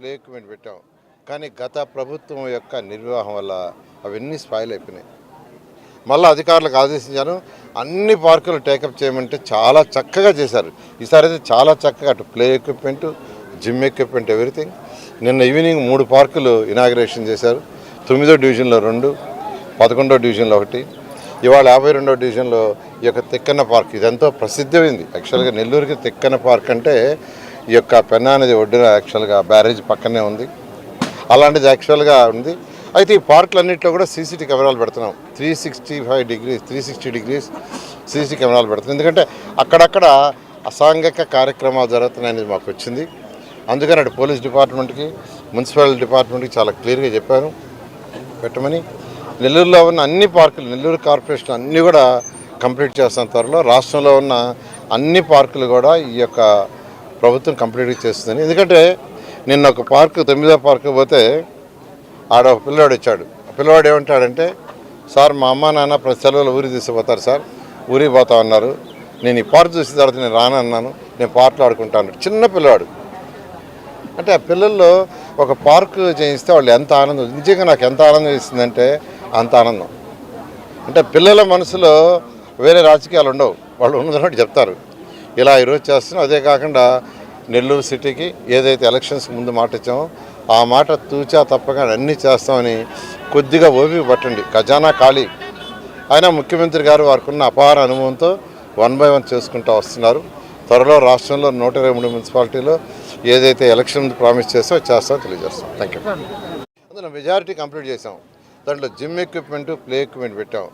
Play పెట్టాం. కానీ గత ప్రభుత్వం యొక్క నిర్వాహం వల్ల అవన్నీ స్పాయిల్ అయిపోయినాయి. మళ్ళీ అధికారులకు ఆదేశించాను అన్ని పార్కులు టేకప్ చేయమంటే చాలా చక్కగా చేశారు. ఈసారి అయితే చాలా చక్కగా అటు play equipment gym equipment everything. నిన్న ఈవినింగ్ మూడు పార్కులు ఇనాగ్రేషన్ చేశారు. తొమ్మిదో డివిజన్లో రెండు పదకొండో డివిజన్లో ఒకటి ఇవాళ యాభై రెండో డివిజన్లో ఈ యొక్క తిక్కన్న పార్క్ ఇదెంతో ప్రసిద్ధమైంది. యాక్చువల్గా నెల్లూరుకి తిక్కన్న పార్క్ అంటే ఈ యొక్క పెన్నా అనేది ఒడ్డున యాక్చువల్గా బ్యారేజ్ పక్కనే ఉంది. అలాంటిది యాక్చువల్గా ఉంది. అయితే ఈ పార్కులన్నింటిలో కూడా సీసీటీ కెమెరాలు పెడుతున్నాం. Three sixty five degrees three sixty degrees CC కెమెరాలు పెడుతున్నాం. ఎందుకంటే అక్కడక్కడ అసాంఘిక కార్యక్రమాలు జరుగుతున్నాయనేది మాకు వచ్చింది. అందుకని అటు పోలీస్ డిపార్ట్మెంట్కి మున్సిపల్ డిపార్ట్మెంట్కి చాలా క్లియర్గా చెప్పాను. పెట్టమని. నెల్లూరులో ఉన్న అన్ని పార్కులు నెల్లూరు కార్పొరేషన్ అన్నీ కూడా కంప్లీట్ చేస్తున్న త్వరలో. రాష్ట్రంలో ఉన్న అన్ని పార్కులు కూడా ఈ యొక్క ప్రభుత్వం కంప్లీట్గా చేస్తుంది ఎందుకంటే నిన్న ఒక పార్క్ తొమ్మిదో పార్క్ పోతే ఆడ ఒక పిల్లోడు వచ్చాడు. ఆ పిల్లవాడు ఏమంటాడంటే సార్ మా అమ్మ నాన్న ప్రతి సెలవులు ఊరికి తీసుకుపోతారు సార్. ఊరికి పోతా ఉన్నారు నేను ఈ పార్క్ చూసిన తర్వాత నేను రానన్నాను నేను పార్కులు ఆడుకుంటాను చిన్న పిల్లవాడు అంటే ఆ పిల్లల్లో ఒక పార్క్ చేయిస్తే వాళ్ళు ఎంత ఆనందం. నిజంగా నాకు ఎంత ఆనందం ఇస్తుందంటే అంత ఆనందం. అంటే పిల్లల మనసులో వేరే రాజకీయాలు ఉండవు. వాళ్ళు ఉన్నదన్నట్టు చెప్తారు. ఇలా ఈరోజు చేస్తున్నాం అదే కాకుండా నెల్లూరు సిటీకి ఏదైతే ఎలక్షన్స్ ముందు మాట ఇచ్చామో ఆ మాట తూచా తప్పగా అన్నీ చేస్తామని కొద్దిగా ఓపిక పట్టండి. ఖజానా ఖాళీ. అయినా ముఖ్యమంత్రి గారు వారికి ఉన్న అపార అనుభవంతో వన్ బై వన్ చేసుకుంటూ వస్తున్నారు. త్వరలో రాష్ట్రంలో నూట ఇరవై మూడు మున్సిపాలిటీలో ఏదైతే ఎలక్షన్ ప్రామిస్ చేస్తామో చేస్తామో తెలియజేస్తాం. థ్యాంక్ యూ అందులో మెజారిటీ కంప్లీట్ చేసాం దాంట్లో జిమ్ ఎక్విప్మెంట్ ప్లే ఎక్విప్మెంట్ పెట్టాం.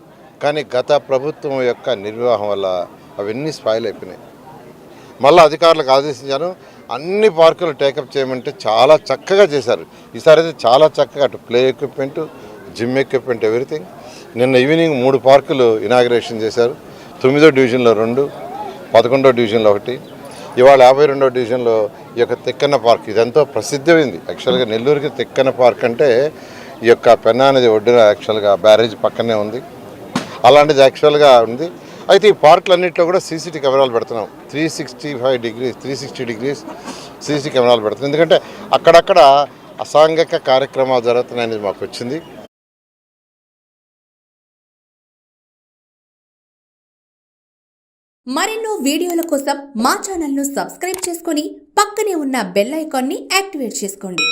కానీ గత ప్రభుత్వం యొక్క నిర్వాహం వల్ల అవన్నీ స్పాయిల్ అయిపోయినాయి. మళ్ళీ అధికారులకు ఆదేశించాను. అన్ని పార్కులు టేకప్ చేయమంటే చాలా చక్కగా చేశారు. ఈసారి అయితే చాలా చక్కగా అటు play equipment gym equipment everything. నిన్న ఈవినింగ్ మూడు పార్కులు ఇనాగ్రేషన్ చేశారు. తొమ్మిదో డివిజన్లో రెండు పదకొండో డివిజన్లో ఒకటి. ఇవాళ యాభై రెండో డివిజన్లో ఈ యొక్క తిక్కన్న పార్క్ ఇదెంతో ప్రసిద్ధమైంది. యాక్చువల్గా నెల్లూరుకి తిక్కన్న పార్క్ అంటే ఈ యొక్క పెన్నా అనేది ఒడ్డున యాక్చువల్గా బ్యారేజ్ పక్కనే ఉంది. అలాంటిది యాక్చువల్గా ఉంది. అయితే ఈ పార్కులన్నింటిలో కూడా సీసీటీ కెమెరాలు పెడుతున్నాం. Three sixty five degrees three sixty degrees CC కెమెరాలు పెడుతున్నాం. ఎందుకంటే అక్కడక్కడ అసాంఘిక కార్యక్రమాలు జరుగుతున్నాయని మాకు వచ్చింది. మరెన్నో వీడియోల కోసం మా ఛానల్ను సబ్స్క్రైబ్ చేసుకొని పక్కనే ఉన్న బెల్ ఐకాన్ని యాక్టివేట్ చేసుకోండి.